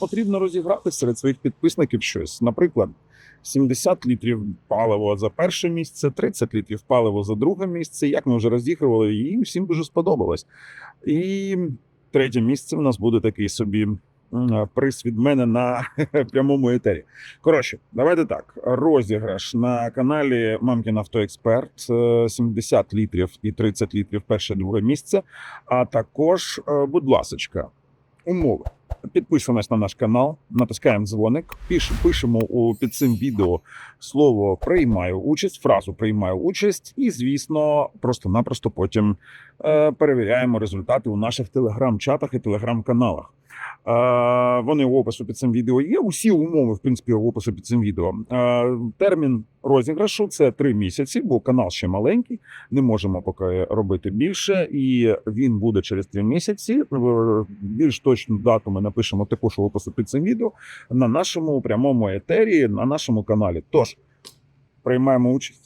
Потрібно розіграти серед своїх підписників щось. Наприклад, 70 літрів палива за перше місце, 30 літрів палива за друге місце. Як ми вже розігрували, їм всім дуже сподобалось. І третє місце в нас буде такий собі приз від мене на прямому етері. Коротше, давайте так. Розіграш на каналі Мамкін Автоексперт е, 70 літрів і 30 літрів перше друге місце. А також, е, будь ласочка, умови. Підписуємось на наш канал, натискаємо дзвоник, пиш, пишемо у, під цим відео слово приймаю участь, фразу приймаю участь, і, звісно, просто-напросто потім е, перевіряємо результати у наших телеграм-чатах і телеграм-каналах. Вони в опису під цим відео є. Усі умови, в принципі, в опису під цим відео. Термін розіграшу це три місяці, бо канал ще маленький. Не можемо поки робити більше, і він буде через три місяці. Е, Більш точну дату ми напишемо також у опису під цим відео на нашому прямому етері, на нашому каналі. Тож приймаємо участь.